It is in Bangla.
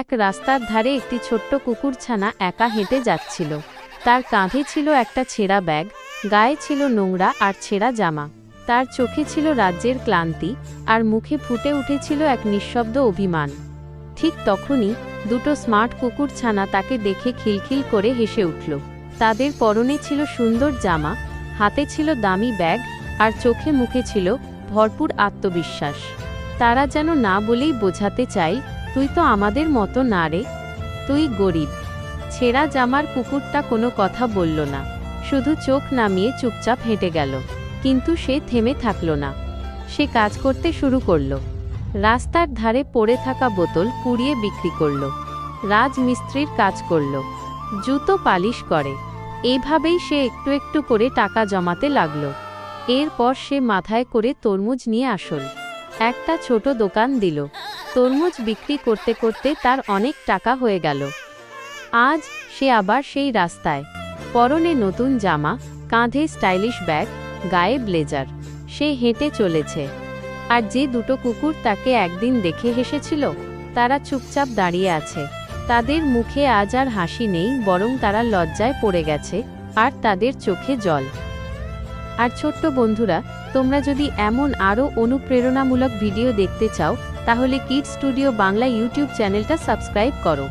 এক রাস্তার ধারে একটি ছোট্ট কুকুরছানা একা হেঁটে যাচ্ছিল। তার কাঁধে ছিল একটা ছেঁড়া ব্যাগ, গায়ে ছিল নোংরা আর ছেঁড়া জামা। তার চোখে ছিল রাজ্যের ক্লান্তি আর মুখে ফুটে উঠেছিল এক নিঃশব্দ অভিমান। ঠিক তখনই দুটো স্মার্ট কুকুরছানা তাকে দেখে খিলখিল করে হেসে উঠল। তাদের পরনে ছিল সুন্দর জামা, হাতে ছিল দামি ব্যাগ আর চোখে মুখে ছিল ভরপুর আত্মবিশ্বাস। তারা যেন না বলেই বোঝাতে চাই তুই তো আমাদের মতো না রে। তুই গরিব। ছেঁড়া জামার কুকুরটা কোনো কথা বলল না। শুধু চোখ নামিয়ে চুপচাপ হেঁটে গেল। কিন্তু সে থেমে থাকল না। সে কাজ করতে শুরু করল। রাস্তার ধারে পড়ে থাকা বোতল পুড়িয়ে বিক্রি করল। রাজমিস্ত্রির কাজ করল। জুতো পালিশ করে। এইভাবেই সে একটু একটু করে টাকা জমাতে লাগল। এরপর সে মাথায় করে তরমুজ নিয়ে আসল। একটা ছোট দোকান দিল। তরমুজ বিক্রি করতে করতে তার অনেক টাকা হয়ে গেল। আজ সে আবার সেই রাস্তায়। পরনে নতুন জামা, কাঁধে স্টাইলিশ ব্যাগ, গায়ে ব্লেজার। সে হেঁটে চলেছে। আর যে দুটো কুকুর তাকে একদিন দেখে হেসেছিল, তারা চুপচাপ দাঁড়িয়ে আছে। তাদের মুখে আজ আর হাসি নেই, বরং তারা লজ্জায় পড়ে গেছে, আর তাদের চোখে জল। আর ছোট্ট বন্ধুরা, তোমরা যদি এমন আরও অনুপ্রেরণামূলক ভিডিও দেখতে চাও তাহলে কিড স্টুডিও বাংলা ইউটিউব চ্যানেলটা সাবস্ক্রাইব করো